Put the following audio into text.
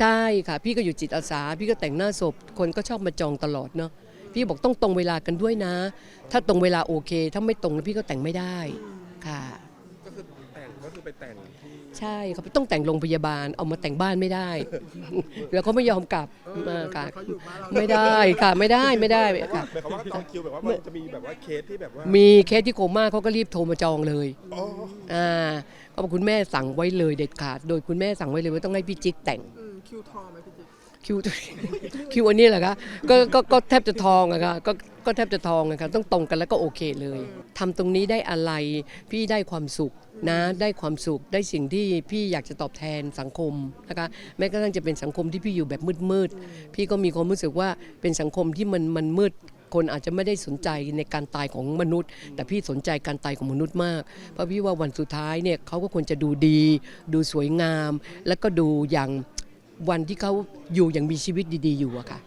ใช่ค่ะ พี่ก็อยู่จิตอาสา พี่ก็แต่งหน้าศพ คนก็ชอบมาจองตลอดเนาะพี่บอกต้องตรงเวลากันด้วยนะ ถ้าตรงเวลาโอเค ถ้าไม่ตรงแล้วพี่ก็แต่งไม่ได้ค่ะ ก็คือแต่งก็คือไปแต่งที่ใช่ครับต้องแต่งโรงพยาบาลเอามาแต่งบ้านไม่ได้ แล้วเขาไม่ยอมกลับมาค่ะเขาอยู่บ้านเราไม่ได้ค่ะไม่ได้ไม่ได้ค่ะ หมายความว่าจองคิวแบบว่ามันจะมีแบบว่าเคสที่แบบว่ามีเคสที่โคม่าเขาก็รีบโทรมาจองเลยอ๋ออ่าเพราะว่าคุณแม่สั่งไว้เลยเด็ดขาด โดยคุณแม่สั่งไว้เลยว่าต้องให้พี่จิ๊กแต่งอืม คิวทองไหมพี่จิ๊กคิว คิวอันนี้แหละคะก็ก็ก็แทบจะทองอะค่ะก็ก็แทบจะทองอะค่ะต้องตรงกันแล้วก็โอเคเลยทำตรงนี้ได้อะไรพี่ได้ความสุขนะได้ความสุขได้สิ่งที่พี่อยากจะตอบแทนสังคมนะคะแม้กระทั่งจะเป็นสังคมที่พี่อยู่แบบมืดๆพี่ก็มีความรู้สึกว่าเป็นสังคมที่มันมันมืด คนอาจจะไม่ได้สนใจในการตายของมนุษย์ แต่พี่สนใจการตายของมนุษย์มาก เพราะพี่ว่าวันสุดท้ายเนี่ยเขาก็ควรจะดูดี ดูสวยงาม แล้วก็ดูอย่าง วันที่เขาอยู่อย่างมีชีวิตดีๆอยู่อะค่ะ